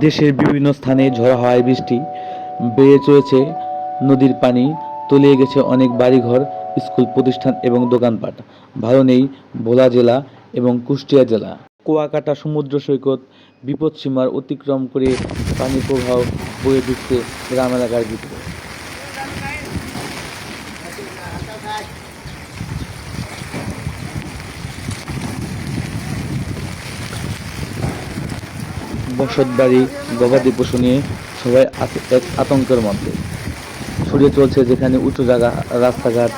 দেশের বিভিন্ন স্থানে ঝড় হাওয়ায় বৃষ্টি। বেড়ে চলেছে নদীর পানি, তলিয়ে গেছে অনেক বাড়িঘর, স্কুল প্রতিষ্ঠান এবং দোকানপাট। ভালো নেই ভোলা জেলা এবং কুষ্টিয়া জেলা। কুয়াকাটা সমুদ্র সৈকত বিপদসীমার অতিক্রম করে পানি প্রবাহ বয়ে ঢুকছে গ্রাম এলাকার ভিতরে। বসতবাড়ি গবাদি পশু নিয়ে সবাই এক আতঙ্কের মধ্যে। ছড়িয়ে চলছে যেখানে উঁচু জায়গা রাস্তাঘাট।